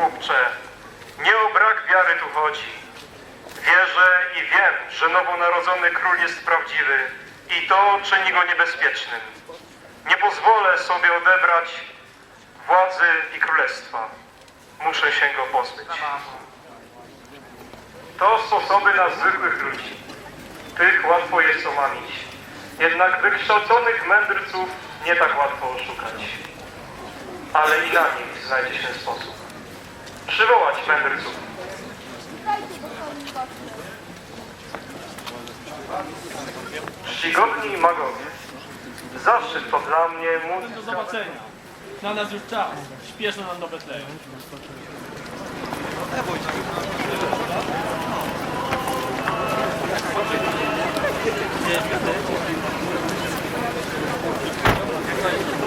chłopcze, nie o brak wiary tu chodzi. Wierzę i wiem, że nowonarodzony król jest prawdziwy i to czyni go niebezpiecznym. Nie pozwolę sobie odebrać władzy i królestwa. Muszę się go pozbyć. To sposoby na zwykłych ludzi. Tych łatwo jest omamić. Jednak wykształconych mędrców nie tak łatwo oszukać. Ale i na nich znajdzie się sposób. Przywołać mędrców. Czcigodni magowie. Zaszczyt to dla mnie móc Do zobaczenia. Na nas już czas. Śpieszno nam do Betlejem. Gdzieś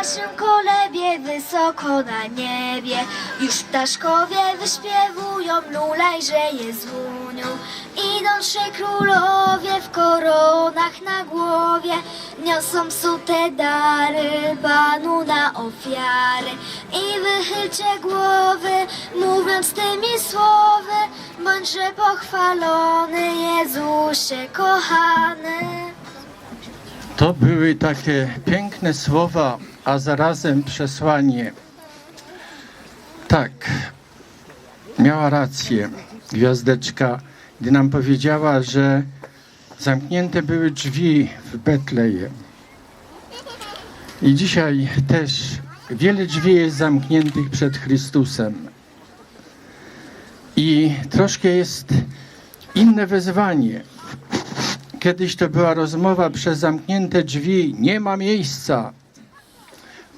Się kolebie wysoko na niebie. Już ptaszkowie wyśpiewują lulaj, że jest łunią Idą trzej królowie w koronach na głowie. Niosą sute dary Panu na ofiary. I wychylcie głowy, mówiąc tymi słowy. Bądźże pochwalony Jezusie kochany. To były takie piękne słowa, a zarazem przesłanie. Tak, miała rację gwiazdeczka, gdy nam powiedziała, że zamknięte były drzwi w Betlejem. I dzisiaj też wiele drzwi jest zamkniętych przed Chrystusem. I troszkę jest inne wezwanie. Kiedyś to była rozmowa przez zamknięte drzwi, nie ma miejsca,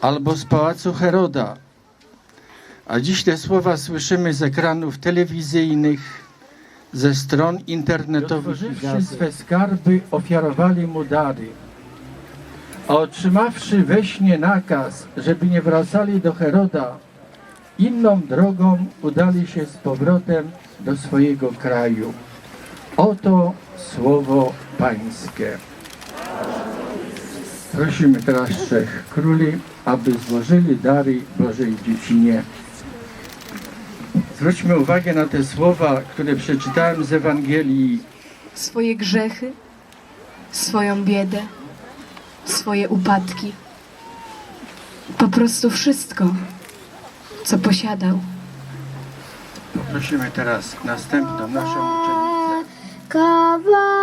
albo z pałacu Heroda. A dziś te słowa słyszymy z ekranów telewizyjnych, ze stron internetowych. Otworzywszy swe skarby, ofiarowali mu dary. A otrzymawszy we śnie nakaz, żeby nie wracali do Heroda, inną drogą udali się z powrotem do swojego kraju. Oto słowo Pańskie. Prosimy teraz trzech króli, aby złożyli dary Bożej Dziecinie. Zwróćmy uwagę na te słowa, które przeczytałem z Ewangelii. swoje grzechy, swoją biedę, swoje upadki. Po prostu wszystko, co posiadał. Poprosimy teraz następną naszą uczennicę. Kawałeczek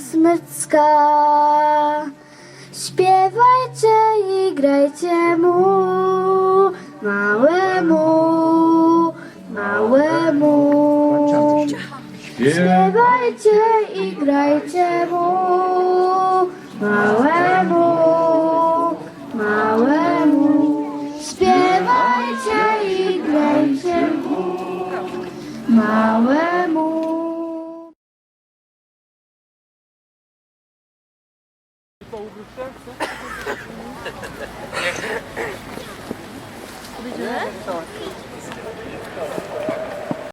smycka Śpiewajcie i grajcie mu Małemu, małemu. Śpiewajcie i grajcie mu Małemu, over sterkte. Hoe is het?